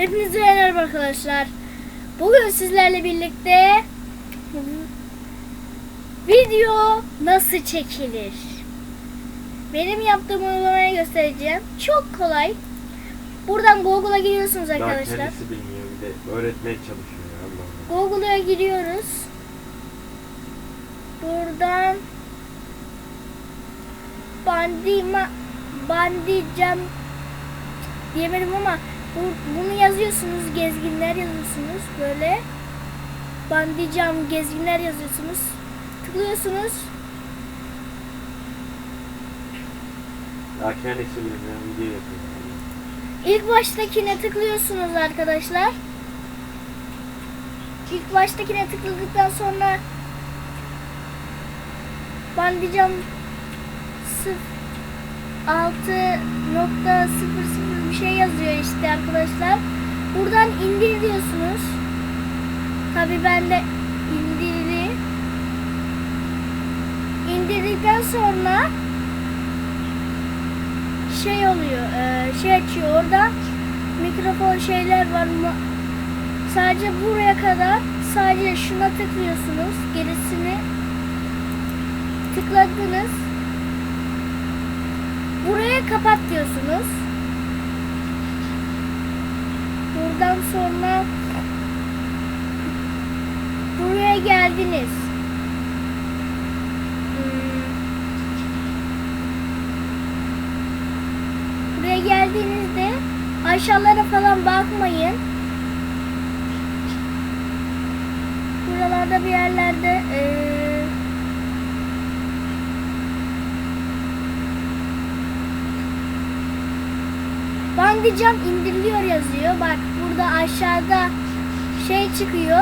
Hepinize merhaba arkadaşlar. Bugün sizlerle birlikte video nasıl çekilir? Benim yaptığım uygulamayı göstereceğim. Çok kolay. Buradan Google'a giriyorsunuz Daha arkadaşlar. kendisi bilmiyor bir de öğretmeye çalışıyor. Google'a giriyoruz. Buradan bandima bandicam diyemedim ama bu, bunu yazıyorsunuz gezginler yazıyorsunuz böyle bandicam gezginler yazıyorsunuz tıklıyorsunuz kendisi bilmiyor video yapıyor. İlk baştakine tıklıyorsunuz arkadaşlar. İlk baştakine tıkladıktan sonra bandicam 6.00 bir şey yazıyor işte arkadaşlar. Buradan indir diyorsunuz. Tabi ben de indirdi. İndirdikten sonra şey oluyor, e, şey açıyor orada mikrofon şeyler var ama sadece buraya kadar sadece şuna tıklıyorsunuz gerisini tıkladınız buraya kapat diyorsunuz buradan sonra buraya geldiniz Hmm. Buraya geldiğinizde aşağılara falan bakmayın. Buralarda bir yerlerde eee Bandicam indiriliyor yazıyor. Bak burada aşağıda şey çıkıyor.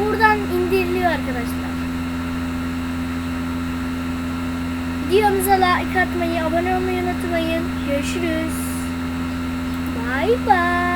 Buradan indiriliyor arkadaşlar. Videomuza like atmayı, abone olmayı unutmayın. Görüşürüz. Bye bye.